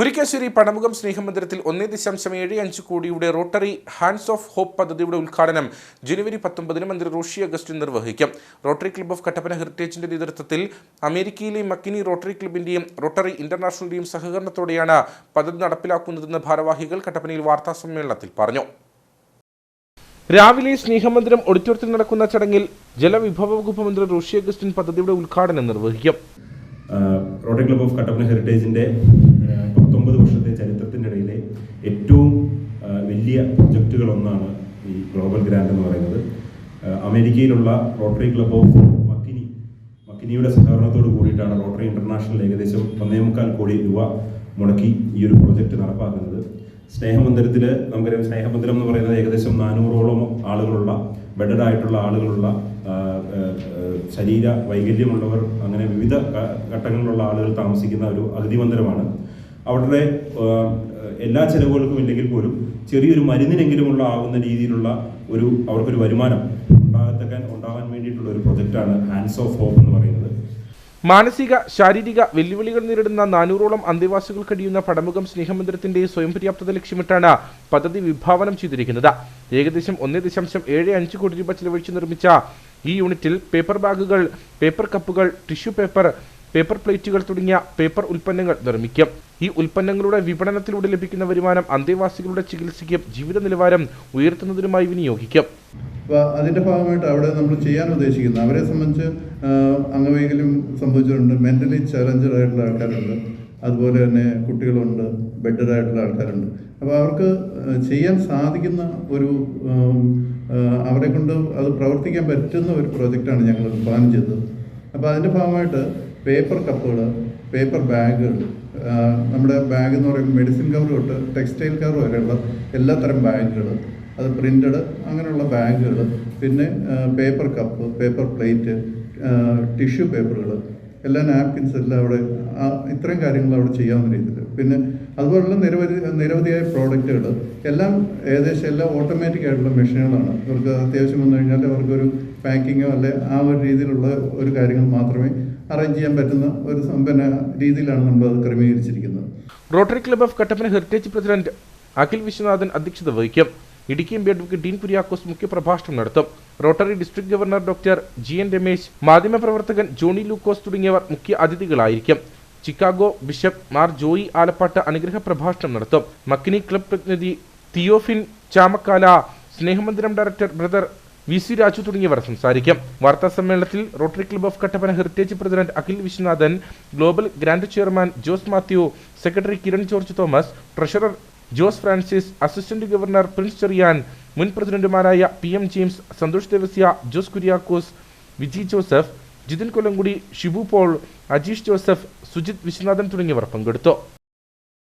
മുരിക്കാശ്ശേരി പണമുഖം സ്നേഹമന്ദിരത്തിൽ ഒന്നേ ദശാംശം ഏഴ് അഞ്ച് കോടിയുടെ റോട്ടറി ഹാൻഡ്സ് ഓഫ് ഹോപ്പ് പദ്ധതിയുടെ ഉദ്ഘാടനം ജനുവരി പത്തൊമ്പതിന് മന്ത്രി റോഷി അഗസ്റ്റിൻ നിർവഹിക്കും. റോട്ടറി ക്ലബ്ബ് ഓഫ് കട്ടപ്പന ഹെറിറ്റേജിന്റെ നേതൃത്വത്തിൽ അമേരിക്കയിലെ മക്കിനി റോട്ടറി ക്ലബിന്റെയും റോട്ടറി ഇന്റർനാഷണലിന്റെയും സഹകരണത്തോടെയാണ് പദ്ധതി നടപ്പിലാക്കുന്നതെന്ന് ഭാരവാഹികൾ കട്ടപ്പനയിൽ വാർത്താസമ്മേളനത്തിൽ പറഞ്ഞു. രാവിലെ സ്നേഹമന്ദിരം ഓഡിറ്റോറിയത്തിൽ നടക്കുന്ന ചടങ്ങിൽ ജലവിഭവ വകുപ്പ് മന്ത്രി റോഷി അഗസ്റ്റിൻ പദ്ധതിയുടെ ഉദ്ഘാടനം നിർവഹിക്കും. റോട്ടറി ക്ലബ് ഓഫ് കട്ടപ്പന പത്തൊമ്പത് വർഷത്തെ ചരിത്രത്തിന്റെ ഇടയിലെ ഏറ്റവും വലിയ പ്രൊജക്റ്റുകളൊന്നാണ് ഈ ഗ്ലോബൽ ഗ്രാൻഡ് എന്ന് പറയുന്നത്. അമേരിക്കയിലുള്ള റോട്ടറി ക്ലബ് ഓഫ് മക്കിനി മക്കിനിയുടെ സഹകരണത്തോട് കൂടിയിട്ടാണ് റോട്ടറി ഇന്റർനാഷണൽ ഏകദേശം ഒന്നേ മുക്കാൽ കോടി രൂപ മുടക്കി ഈ ഒരു പ്രൊജക്റ്റ് നടപ്പാക്കുന്നത്. സ്നേഹമന്ദിരത്തിൽ നമുക്കറിയാം സ്നേഹമന്ദിരം എന്ന് പറയുന്നത് ഏകദേശം നാനൂറോളം ആളുകളുള്ള ബെഡഡ് ആയിട്ടുള്ള ആളുകളുള്ള ശരീര വൈകല്യമുള്ളവർ അങ്ങനെ വിവിധ ഘട്ടങ്ങളിലുള്ള ആളുകൾ താമസിക്കുന്ന ഒരു അഗതി മന്ദിരമാണ്. അവരുടെ എല്ലാ ചിലവുകൾക്കും ഇല്ലെങ്കിൽ പോലും ചെറിയൊരു മരുന്നിനെങ്കിലുമുള്ള ആവുന്ന രീതിയിലുള്ള ഒരു അവർക്കൊരു വരുമാനം ഉണ്ടാകത്തക്കാൻ ഉണ്ടാകാൻ വേണ്ടിയിട്ടുള്ള ഒരു പ്രൊജക്റ്റാണ് ഹാൻഡ്സ് ഓഫ് ഹോപ്പ് എന്ന് പറയുന്നത്. മാനസിക ശാരീരിക വെല്ലുവിളികൾ നേരിടുന്ന നാനൂറോളം അന്തേവാസികൾ കഴിയുന്ന പടമുഖം സ്നേഹമന്ദിരത്തിന്റെ സ്വയം പര്യാപ്തത ലക്ഷ്യമിട്ടാണ് പദ്ധതി വിഭാവനം ചെയ്തിരിക്കുന്നത്. ഏകദേശം ഒന്നേ ദശാംശം ഏഴ് അഞ്ച് കോടി രൂപ ചെലവഴിച്ച് നിർമ്മിച്ച ഈ യൂണിറ്റിൽ പേപ്പർ ബാഗുകൾ പേപ്പർ കപ്പുകൾ ടിഷ്യൂ പേപ്പർ പേപ്പർ പ്ലേറ്റുകൾ തുടങ്ങിയ പേപ്പർ ഉൽപ്പന്നങ്ങൾ നിർമ്മിക്കും. ഈ ഉൽപ്പന്നങ്ങളുടെ വിപണനത്തിലൂടെ ലഭിക്കുന്ന വരുമാനം അന്തേവാസികളുടെ ചികിത്സയ്ക്കും ജീവിത നിലവാരം ഉയർത്തുന്നതിനുമായി വിനിയോഗിക്കും. അതിന്റെ ഭാഗമായിട്ട് അവിടെ നമ്മൾ ചെയ്യാൻ ഉദ്ദേശിക്കുന്നത് അവരെ സംബന്ധിച്ച് അംഗവൈകല്യം സംഭവിച്ചിട്ടുണ്ട്. മെന്റലി ചലഞ്ചഡ് ആയിട്ടുള്ള ആൾക്കാരുണ്ട്. അതുപോലെ തന്നെ കുട്ടികളുണ്ട്. ബെഡഡ് ആയിട്ടുള്ള ആൾക്കാരുണ്ട്. അപ്പോൾ അവർക്ക് ചെയ്യാൻ സാധിക്കുന്ന ഒരു അവരെ കൊണ്ട് അത് പ്രവർത്തിക്കാൻ പറ്റുന്ന ഒരു പ്രോജക്റ്റാണ് ഞങ്ങൾ പ്ലാൻ ചെയ്തത്. അപ്പോൾ അതിന്റെ ഭാഗമായിട്ട് പേപ്പർ കപ്പുകൾ പേപ്പർ ബാഗുകൾ നമ്മുടെ ബാഗ് എന്ന് പറയുമ്പോൾ മെഡിസിൻ കവർ തൊട്ട് ടെക്സ്റ്റൈൽ കവർ വരെയുള്ള എല്ലാത്തരം ബാഗുകൾ അത് പ്രിന്റഡ് അങ്ങനെയുള്ള ബാഗുകൾ പിന്നെ paper cup paper plate tissue പേപ്പറുകൾ എല്ലാ നാപ്കിൻസ് എല്ലാം അവിടെ ഇത്രയും കാര്യങ്ങൾ അവിടെ ചെയ്യാവുന്ന രീതിയിൽ പിന്നെ അതുപോലുള്ള നിരവധി നിരവധിയായ പ്രോഡക്റ്റുകൾ എല്ലാം ഏകദേശം എല്ലാം ഓട്ടോമാറ്റിക് ആയിട്ടുള്ള മെഷീനുകളാണ്. ഇവർക്ക് അത്യാവശ്യം വന്നു കഴിഞ്ഞാൽ അവർക്കൊരു പാക്കിങ്ങോ അല്ലെ ആ ഒരു രീതിയിലുള്ള ഒരു കാര്യങ്ങൾ മാത്രമേ അറേഞ്ച് ചെയ്യാൻ പറ്റുന്ന ഒരു സമ്പന്ന പിന്നെ രീതിയിലാണ് നമ്മൾ അത് ക്രമീകരിച്ചിരിക്കുന്നത്. Rotary Club of Kattappana Heritage president Akhil Viswanathan അധ്യക്ഷത വഹിക്കും. Idukki M P advocate Dean Kuriakose മുഖ്യപ്രഭാഷണം നടത്തും. Rotary district governor doctor G N Ramesh മാധ്യമപ്രവർത്തകൻ ജോണി ലൂക്കോസ് തുടങ്ങിയവർ മുഖ്യ അതിഥികളായിരിക്കും. ചിക്കാഗോ ബിഷപ്പ് മാർ ജോയി ആലപ്പാട്ട് അനുഗ്രഹ പ്രഭാഷണം നടത്തും. മക്കിനി ക്ലബ് പ്രതിനിധി Theophin Chamakkala സ്നേഹമന്ദിരം director brother V C Raju തുടങ്ങിയവർ സംസാരിക്കും. വാർത്താ സമ്മേളനത്തിൽ Rotary Club of Kattappana Heritage president Akhil Viswanathan global grand chairman Jose Mathew secretary Kiran George Thomas treasurer Jose Francis assistant governor Prince Cherian മുൻ പ്രസിഡന്റുമാരായ P M James Santhosh Devasya Jose Kuriakose Viji Joseph Jithin Kollamkudy Shibu Paul Ajeesh Joseph Sujith Viswanathan തുടങ്ങിയവർ പങ്കെടുത്തു.